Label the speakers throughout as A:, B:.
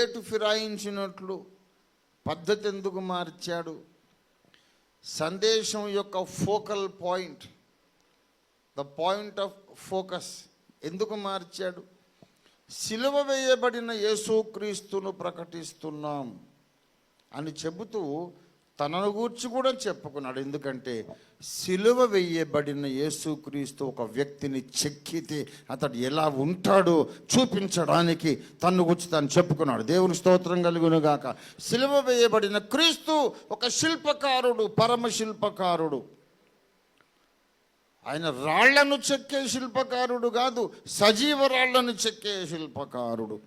A: Rate ఫిరాయించినట్లు పద్ధతి ఎందుకు మార్చాడు? సందేశం యొక్క focal point the point of focus ఎందుకు మార్చాడు? సిలువ వేయబడిన యేసుక్రీస్తును ప్రకటిస్తున్నాం అని చెబుతూ తనను గూర్చి కూడా చెప్పుకున్నాడు. ఎందుకంటే సిలువ వేయబడిన యేసుక్రీస్తు ఒక వ్యక్తిని చెక్కితే అతడు ఎలా ఉంటాడో చూపించడానికి తను గురించి తాను చెప్పుకున్నాడు. దేవుని స్తోత్రం కలుగునుగాక సిలువ వేయబడిన క్రీస్తు ఒక శిల్పకారుడు పరమ శిల్పకారుడు. ఆయన రాళ్ళను చెక్కే శిల్పకారుడు కాదు సజీవ రాళ్ళను చెక్కే శిల్పకారుడు.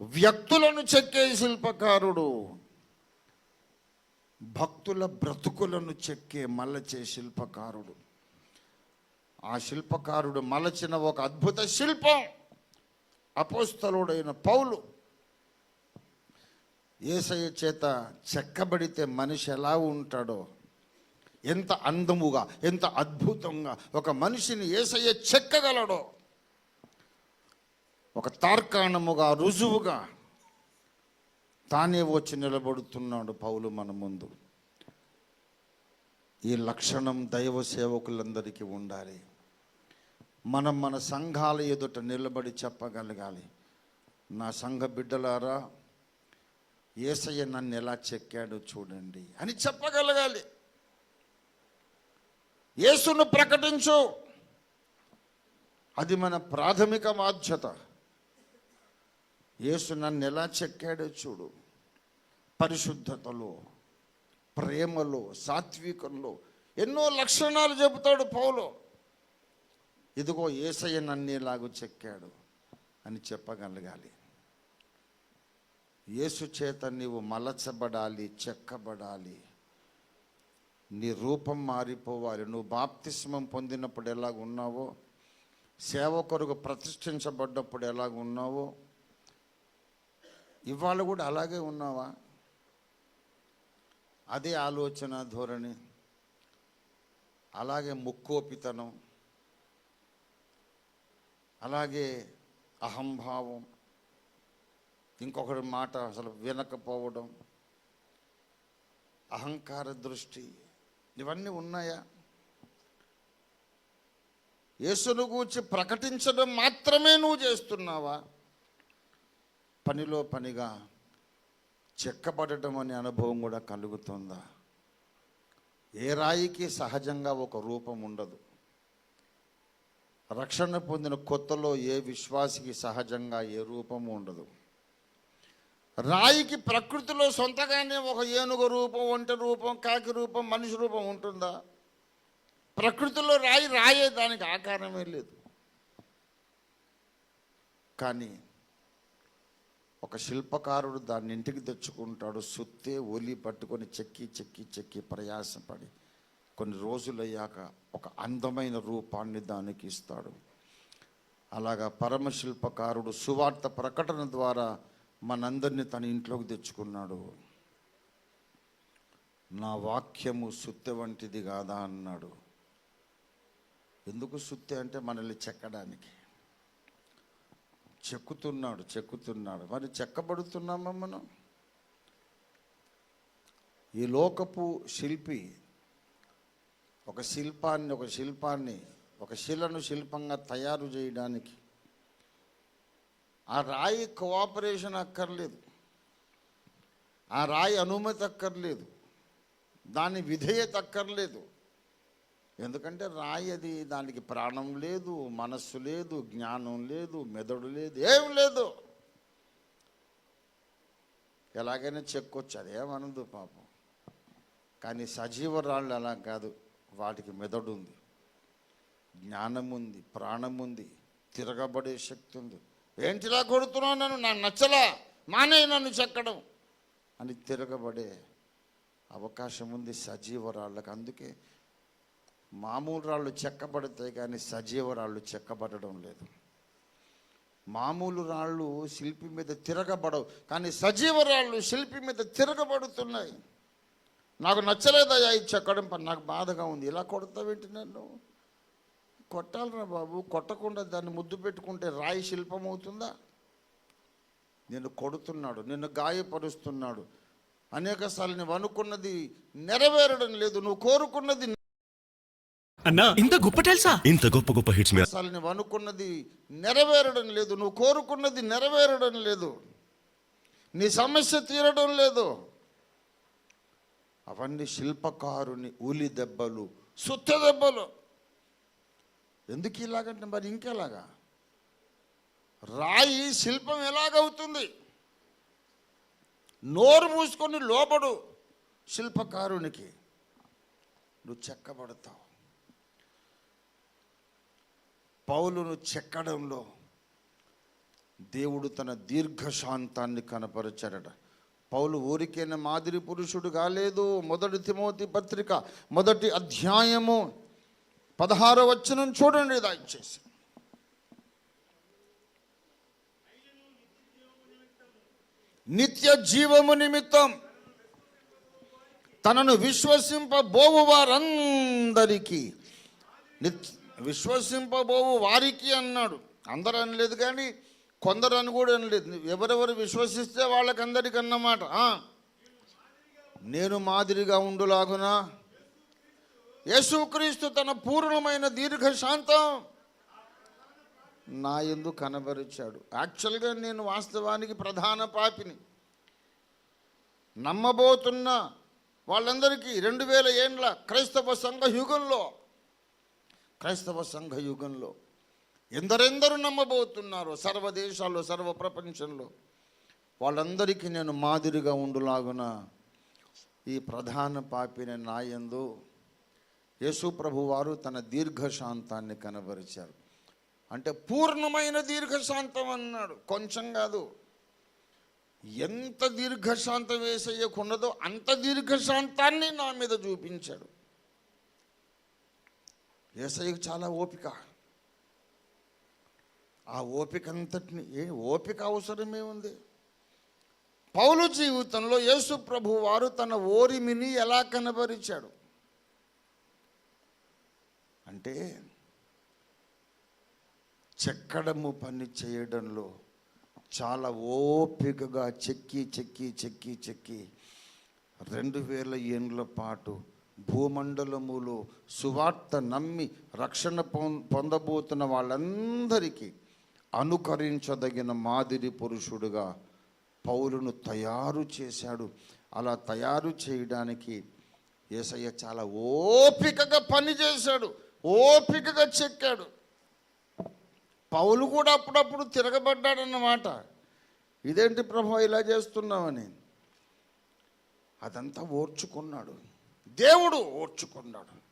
A: వ్యక్తులను చెక్కే శిల్పకారుడు. భక్తుల బ్రతుకులను చెక్కే మలచే శిల్పకారుడు. ఆ శిల్పకారుడు మలచిన ఒక అద్భుత శిల్పం అపోస్తలుడైన పౌలు. ఏసయ్య చేత చెక్కబడితే మనిషి ఎలా ఉంటాడో? ఎంత అందముగా ఎంత అద్భుతంగా ఒక మనిషిని ఏసయ్య చెక్కగలడో? ఒక తార్కాణముగా రుజువుగా తానే వచ్చి నిలబడుతున్నాడు పౌలు మన ముందు. ఈ లక్షణం దైవ సేవకులందరికీ ఉండాలి. మనం మన సంఘాల ఎదుట నిలబడి చెప్పగలగాలి. నా సంఘ బిడ్డలారా ఏసయ్య నన్ను ఎలా చెక్కాడో చూడండి అని చెప్పగలగాలి. యేసును ప్రకటించు. అది మన ప్రాథమిక బాధ్యత. యేసు నన్ను ఎలా చెక్కాడో చూడు. పరిశుద్ధతలో ప్రేమలో సాత్వికంలో ఎన్నో లక్షణాలు చెబుతాడు పౌలు. ఇదిగో ఏసయ్య నన్నేలాగూ చెక్కాడు అని చెప్పగలగాలి. యేసు చేత నీవు మలచబడాలి చెక్కబడాలి. నీ రూపం మారిపోవాలి. నువ్వు బాప్తిస్మం పొందినప్పుడు ఎలాగ ఉన్నావో సేవ కొరకు ప్రతిష్ఠించబడ్డప్పుడు ఎలాగ ఉన్నావో ఇవాళ కూడా అలాగే ఉన్నావా? అదే ఆలోచన ధోరణి. అలాగే ముక్కోపితనం. అలాగే అహంభావం. ఇంకొకటి మాట అసలు వినకపోవడం. అహంకార దృష్టి. ఇవన్నీ ఉన్నాయా? యేసును గూర్చి ప్రకటించడం మాత్రమే నువ్వు చేస్తున్నావా? పనిలో పనిగా చెక్కబడటం అనే అనుభవం కూడా కలుగుతుందా? ఏ రాయికి సహజంగా ఒక రూపం ఉండదు. రక్షణ పొందిన కొత్తలో ఏ విశ్వాసికి సహజంగా ఏ రూపము ఉండదు. రాయికి ప్రకృతిలో సొంతగానే ఒక ఏనుగు రూపం ఒంటె రూపం కాకి రూపం మనిషి రూపం ఉంటుందా? ప్రకృతిలో రాయి రాయే దానికి ఆకారమే లేదు. కానీ ఒక శిల్పకారుడు దాన్ని ఇంటికి తెచ్చుకుంటాడు. సుత్తే ఒలి పట్టుకొని చెక్కి చెక్కి చెక్కి ప్రయాసపడి కొన్ని రోజులయ్యాక ఒక అందమైన రూపాన్ని దానికి ఇస్తాడు. అలాగా పరమ శిల్పకారుడు సువార్త ప్రకటన ద్వారా మనందరినీ తన ఇంట్లోకి తెచ్చుకున్నాడు. నా వాక్యము సుత్తె వంటిది కాదా అన్నాడు. ఎందుకు సుత్తె అంటే మనల్ని చెక్కడానికి? చెక్కుతున్నాడు చెక్కుతున్నాడు. మరి చెక్కబడుతున్నామా మనం? ఈ లోకపు శిల్పి ఒక శిల్పాన్ని ఒక శిల్పాన్ని ఒక శిలను శిల్పంగా తయారు చేయడానికి ఆ రాయి కోఆపరేషన్ అక్కర్లేదు. ఆ రాయి అనుమతి అక్కర్లేదు. దాని విధేయత అక్కర్లేదు. ఎందుకంటే రాయి అది దానికి ప్రాణం లేదు మనస్సు లేదు జ్ఞానం లేదు మెదడు లేదు ఏం లేదు. ఎలాగైనా చెక్కొచ్చు అదేమనదు పాపం. కానీ సజీవ రాళ్ళు అలా కాదు వాటికి మెదడు ఉంది. జ్ఞానం ఉంది ప్రాణం ఉంది తిరగబడే శక్తి ఉంది. ఏంటిలా కొడుతున్నావు నన్ను? నాకు నచ్చలా మానే నన్ను చెక్కడం అని తిరగబడే అవకాశం ఉంది సజీవ అందుకే మామూలు రాళ్ళు చెక్కబడతాయి కానీ సజీవ రాళ్ళు చెక్కబడడం లేదు. మామూలు రాళ్ళు శిల్పి మీద తిరగబడవు కానీ సజీవ రాళ్ళు శిల్పి మీద తిరగబడుతున్నాయి. నాకు నచ్చలేదయ్యా ఇది చెక్కడం పని నాకు బాధగా ఉంది. ఇలా కొడతావేంటి నన్ను? కొట్టాలరా బాబు కొట్టకుండా దాన్ని ముద్దు పెట్టుకుంటే రాయి శిల్పం అవుతుందా? నిన్ను కొడుతున్నాడు నిన్ను గాయపరుస్తున్నాడు. అనేక సార్లు నువ్వు అనుకున్నది నెరవేరడం లేదు నువ్వు కోరుకున్నది
B: అన్నా. ఇంత గొప్ప టైల్సా
C: ఇంత గొప్ప గొప్ప హిట్స్ మీద.
A: అసలు నువ్వు అనుకున్నది నెరవేరడం లేదు. నువ్వు కోరుకున్నది నెరవేరడం లేదు. నీ సమస్య తీరడం లేదు. అవన్నీ శిల్పకారుని ఊలి దెబ్బలు సుత్త దెబ్బలు. ఎందుకు ఇలాగంటే మరి ఇంకెలాగా? రాయి శిల్పం ఎలాగవుతుంది? నోరు మూసుకొని లోబడు శిల్పకారునికి. నువ్వు చెక్కబడతావు. పౌలును చెక్కడంలో దేవుడు తన దీర్ఘశాంతాన్ని కనపరిచాడట. పౌలు ఊరికైన మాదిరి పురుషుడు కాలేదు. మొదటి తిమోతి పత్రిక మొదటి అధ్యాయము పదహారో వచనం చూడండి దయచేసి నిత్య జీవము నిమిత్తం తనను విశ్వసింపబోవు వారందరికీ నిత్ విశ్వసింపబోవు వారికి అన్నాడు. అందరూ అనలేదు కానీ కొందరు అని కూడా అనలేదు. ఎవరెవరు విశ్వసిస్తే వాళ్ళకందరికి అన్నమాట నేను మాదిరిగా ఉండులాగునా? యేసుక్రీస్తు తన పూర్ణమైన దీర్ఘశాంతం నా ఎందు కనబరిచాడు. యాక్చువల్గా నేను వాస్తవానికి ప్రధాన పాపిని. నమ్మబోతున్న వాళ్ళందరికీ రెండు వేల ఏండ్ల క్రైస్తవ సంఘ యుగంలో క్రైస్తవ సంఘ యుగంలో ఎందరెందరూ నమ్మబోతున్నారు సర్వ దేశాల్లో సర్వ ప్రపంచంలో వాళ్ళందరికీ నేను మాదిరిగా ఉండులాగున ఈ ప్రధాన పాపిన నాయందు యేసు ప్రభు వారు తన దీర్ఘశాంతాన్ని కనబరిచారు. అంటే పూర్ణమైన దీర్ఘశాంతం అన్నాడు. కొంచెం కాదు. ఎంత దీర్ఘశాంతం వేసేయకుండదో అంత దీర్ఘశాంతాన్ని నా మీద చూపించాడు. ఏసయ్యకు చాలా ఓపిక. ఆ ఓపిక అంతటిని ఏ ఓపిక అవసరమే ఉంది. పౌలు జీవితంలో యేసు ప్రభు వారు తన ఓరిమిని ఎలా కనబరిచాడు? అంటే చెక్కడము పని చేయడంలో చాలా ఓపికగా చెక్కి చెక్కి చెక్కి చెక్కి రెండు వేల ఏండ్ల పాటు భూమండలములో సువార్త నమ్మి రక్షణ పొందబోతున్న వాళ్ళందరికీ అనుకరించదగిన మాదిరి పురుషుడుగా పౌలును తయారు చేశాడు. అలా తయారు చేయడానికి యేసయ్య చాలా ఓపికగా పని చేశాడు. ఓపికగా చెక్కాడు. పౌలు కూడా అప్పుడప్పుడు తిరగబడ్డాడన్నమాట. ఇదేంటి ప్రభు ఇలా చేస్తున్నామని అదంతా ఓర్చుకున్నాడు. దేవుడు ఓర్చుకున్నాడు.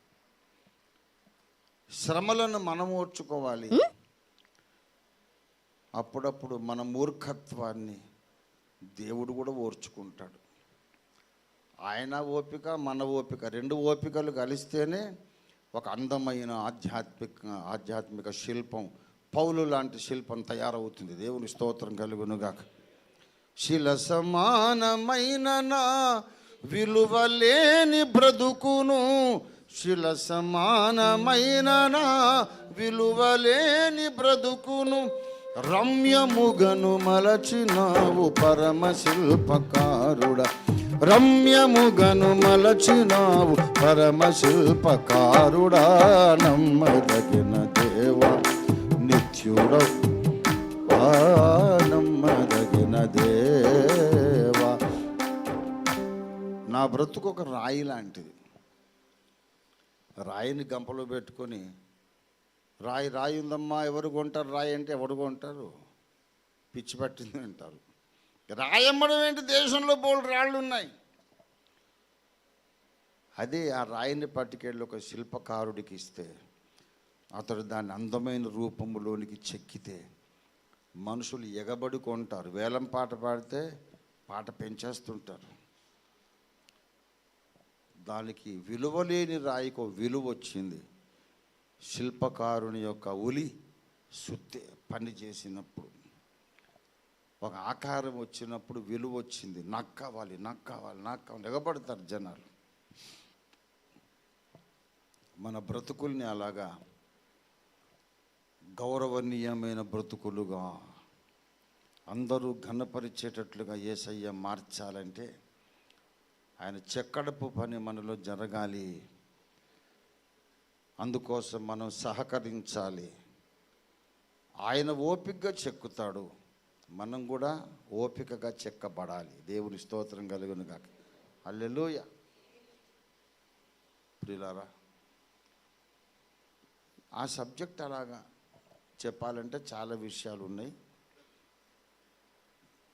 A: శ్రమలను మనం ఓర్చుకోవాలి. అప్పుడప్పుడు మన మూర్ఖత్వాన్ని దేవుడు కూడా ఓర్చుకుంటాడు. ఆయన ఓపిక మన ఓపిక రెండు ఓపికలు కలిస్తేనే ఒక అందమైన ఆధ్యాత్మిక ఆధ్యాత్మిక శిల్పం పౌలు లాంటి శిల్పం తయారవుతుంది. దేవుని స్తోత్రం కలుగునుగాక. శిల సమానమైన నా విలువలేని బ్రతుకును శిల సమానమైన నా విలువలేని బ్రతుకును రమ్యముగను మలచినావు పరమ శిల్పకారుడ రమ్యముగను మలచినావు పరమ శిల్పకారుడా నమ్మదగిన దేవా నిత్యుడవు. నా బ్రతుకు ఒక రాయి లాంటిది. రాయిని గంపలో పెట్టుకొని రాయి రాయి ఉందమ్మా ఎవరు కొంటారు రాయి? అంటే ఎవరు కొంటారు? పిచ్చి పట్టింది అంటారు. రాయమ్మడం ఏంటి? దేశంలో బోల్డ్ రాళ్ళు ఉన్నాయి. అదే ఆ రాయిని పట్టుకెళ్ళి ఒక శిల్పకారుడికి ఇస్తే అతడు దాన్ని అందమైన రూపంలోనికి చెక్కితే మనుషులు ఎగబడి కొంటారు. వేలం పాట పాడితే పాట పెంచేస్తుంటారు. దానికి విలువలేని రాయికి విలువ వచ్చింది. శిల్పకారుని యొక్క ఉలి సుత్తి పని చేసినప్పుడు ఒక ఆకారం వచ్చినప్పుడు విలువ వచ్చింది. నాకు కావాలి నాకు కావాలి నాకు కావాలి. ఎగబడతారు జనాలు. మన బ్రతుకుల్ని అలాగా గౌరవనీయమైన బ్రతుకులుగా అందరూ ఘనపరిచేటట్లుగా ఏసయ్య మార్చాలంటే ఆయన చెక్కడపు పని మనలో జరగాలి. అందుకోసం మనం సహకరించాలి. ఆయన ఓపికగా చెక్కుతాడు. మనం కూడా ఓపికగా చెక్కబడాలి. దేవుని స్తోత్రం కలుగును కాక అల్లెలుయ ప్రియులారా ఆ సబ్జెక్ట్ అలాగా చెప్పాలంటే చాలా విషయాలు ఉన్నాయి.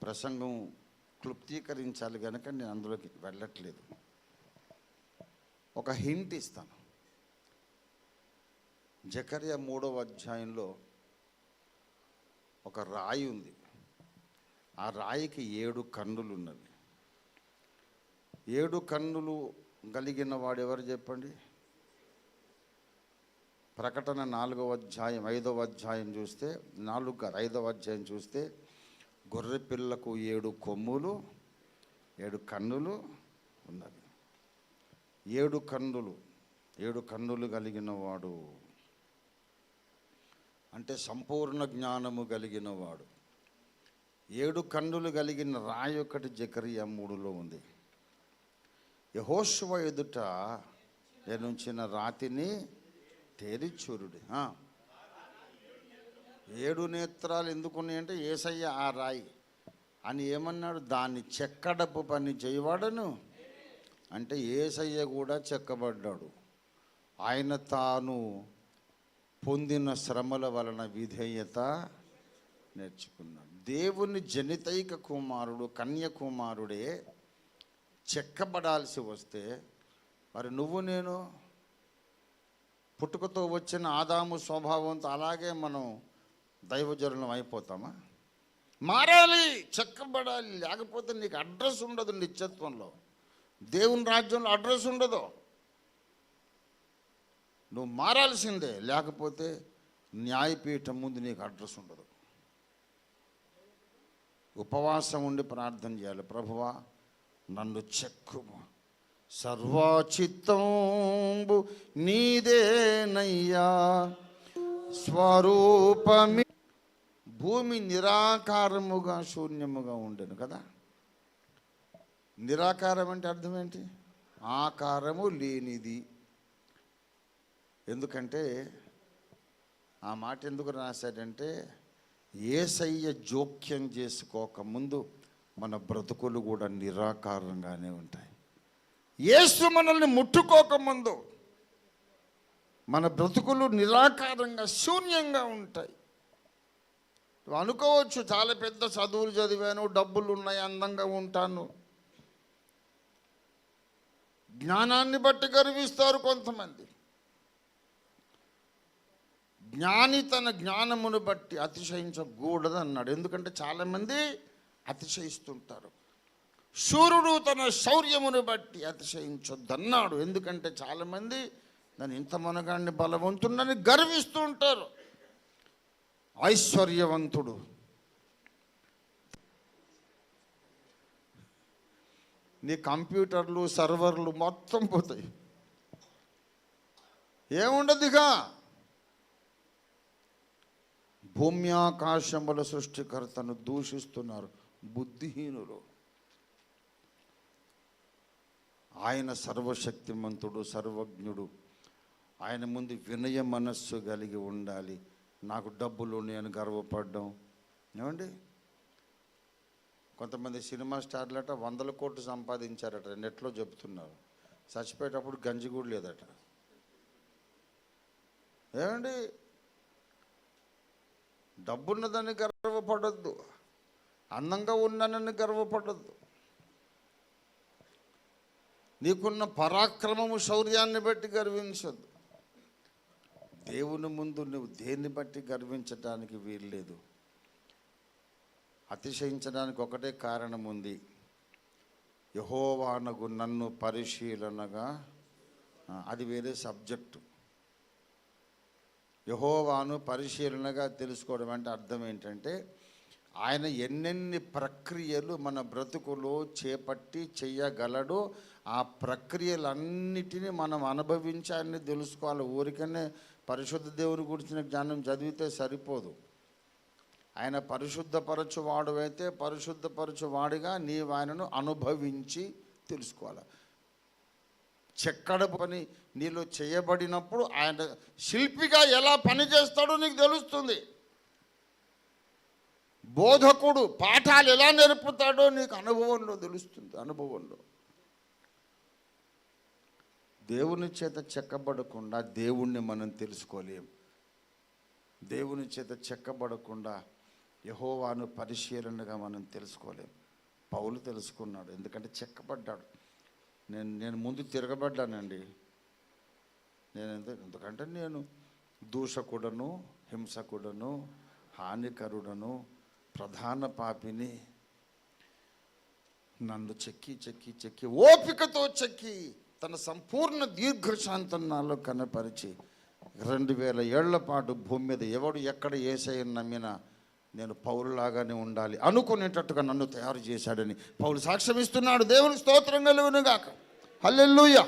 A: ప్రసంగం క్లుప్తీకరించాలి కనుక నేను అందులోకి వెళ్ళట్లేదు. ఒక హింట్ ఇస్తాను. జకర్య మూడవ అధ్యాయంలో ఒక రాయి ఉంది. ఆ రాయికి ఏడు కన్నులు ఉన్నవి ఏడు కన్నులు కలిగిన వాడు ఎవరు చెప్పండి? ప్రకటన నాలుగవ అధ్యాయం ఐదవ అధ్యాయం చూస్తే నాలుగు ఐదవ అధ్యాయం చూస్తే గొర్రె పిల్లకు ఏడు కొమ్ములు ఏడు కన్నులు ఉన్నవి ఏడు కన్నులు ఏడు కన్నులు కలిగిన వాడు. అంటే సంపూర్ణ జ్ఞానము కలిగిన వాడు. ఏడు కన్నులు కలిగిన రాయి ఒకటి జకరియా మూడులో ఉంది. యహోశువ ఎదుట నేనుంచిన రాతిని తేరిచూరుడి. ఏడు నేత్రాలు ఎందుకున్నాయంటే ఏసయ్య ఆ రాయి అని ఏమన్నాడు? దాన్ని చెక్కడపు పని చేయవాడను. అంటే ఏసయ్య కూడా చెక్కబడ్డాడు. ఆయన తాను పొందిన శ్రమల వలన విధేయత నేర్చుకున్నాడు. దేవుని జనితైక కుమారుడు కన్య కుమారుడే చెక్కబడాల్సి వస్తే మరి నువ్వు నేను పుట్టుకతో వచ్చిన ఆదాము స్వభావంతో అలాగే మనం దైవజనులం అయిపోతామా? మారాలి చెక్కబడాలి. లేకపోతే నీకు అడ్రస్ ఉండదు నిత్యత్వంలో. దేవుని రాజ్యంలో అడ్రస్ ఉండదు. నువ్వు మారాల్సిందే. లేకపోతే న్యాయపీఠం ముందు నీకు అడ్రస్ ఉండదు. ఉపవాసం ఉండి ప్రార్థన చేయాలి. ప్రభువా నన్ను చెక్కుము. సర్వచిత్తంబు నీదేనయ్యా. స్వరూపమి భూమి నిరాకారముగా శూన్యముగా ఉండను కదా? నిరాకారం అంటే అర్థం ఏంటి? ఆకారము లేనిది. ఎందుకంటే ఆ మాట ఎందుకు రాశాడంటే ఏసయ్య జోక్యం చేసుకోకముందు మన బ్రతుకులు కూడా నిరాకారంగానే ఉంటాయి. యేసు మనల్ని ముట్టుకోకముందు మన బ్రతుకులు నిరాకారంగా శూన్యంగా ఉంటాయి. నువ్వు అనుకోవచ్చు చాలా పెద్ద చదువులు చదివాను డబ్బులు ఉన్నాయి అందంగా ఉంటాను. జ్ఞానాన్ని బట్టి గర్విస్తారు కొంతమంది. జ్ఞాని తన జ్ఞానమును బట్టి అతిశయించకూడదు అన్నాడు ఎందుకంటే చాలామంది అతిశయిస్తుంటారు. సూర్యుడు తన శౌర్యమును బట్టి అతిశయించొద్దన్నాడు. ఎందుకంటే చాలామంది దాని ఇంత మనగాన్ని బలవంతుడని గర్విస్తూ ఉంటారు. ఐశ్వర్యవంతుడు. నీ కంప్యూటర్లు సర్వర్లు మొత్తం పోతాయి. ఏముండదుగా? భూమ్యాకాశముల సృష్టికర్తను దూషిస్తున్నారు బుద్ధిహీనులు. ఆయన సర్వశక్తిమంతుడు సర్వజ్ఞుడు. ఆయన ముందు వినయ మనస్సు కలిగి ఉండాలి. నాకు డబ్బులు నేను గర్వపడడం. ఏమండి? కొంతమంది సినిమా స్టార్లట వందల కోట్లు సంపాదించారట నెట్లో చెప్తున్నారు చచ్చిపోయేటప్పుడు గంజి కూడా లేదట. ఏమండి? డబ్బున్నదని గర్వపడద్దు. అందంగా ఉన్నానని గర్వపడద్దు. నీకున్న పరాక్రమము శౌర్యాన్ని బట్టి గర్వించద్దు. దేవుని ముందు నువ్వు దేన్ని బట్టి గర్వించడానికి వీల్లేదు? అతిశయించడానికి ఒకటే కారణం ఉంది. యహోవానగు నన్ను పరిశీలనగా అది వేరే సబ్జెక్టు. యహోవాను పరిశీలనగా తెలుసుకోవడం అంటే అర్థం ఏంటంటే ఆయన ఎన్నెన్ని ప్రక్రియలు మన బ్రతుకులో చేపట్టి చెయ్యగలడో ఆ ప్రక్రియలన్నిటినీ మనం అనుభవించి ఆయన్ని తెలుసుకోవాలి. ఊరికనే పరిశుద్ధ దేవుని గురించిన జ్ఞానం చదివితే సరిపోదు. ఆయన పరిశుద్ధపరచువాడు అయితే పరిశుద్ధపరచువాడిగా నీవు ఆయనను అనుభవించి తెలుసుకోవాలి. చెక్కడ పని నీలో చేయబడినప్పుడు ఆయన శిల్పిగా ఎలా పని చేస్తాడో నీకు తెలుస్తుంది. బోధకుడు పాఠాలు ఎలా నేర్పుతాడో నీకు అనుభవంలో తెలుస్తుంది అనుభవంలో. దేవుని చేత చెక్కబడకుండా దేవుణ్ణి మనం తెలుసుకోలేం. దేవుని చేత చెక్కబడకుండా యహోవాను పరిశీలనగా మనం తెలుసుకోలేం. పౌలు తెలుసుకున్నాడు ఎందుకంటే చెక్కబడ్డాడు. నేను నేను ముందు తిరగబడ్డానండి. నేను ఎందు ఎందుకంటే నేను దూషకుడను హింసకుడను హానికరుడను ప్రధాన పాపిని నన్ను చెక్కి చెక్కి చెక్కి ఓపికతో చెక్కి తన సంపూర్ణ దీర్ఘశాంతం నాలో కనపరిచి రెండు వేల ఏళ్ళ పాటు భూమి మీద ఎవడు ఎక్కడ ఏసయ్యని నమ్మినా నేను పౌరులాగానే ఉండాలి అనుకునేటట్టుగా నన్ను తయారు చేశాడని పౌరు సాక్ష్యం ఇస్తున్నాడు దేవుని స్తోత్రం కలుగునుగాక. హల్లెల్లుయ్యా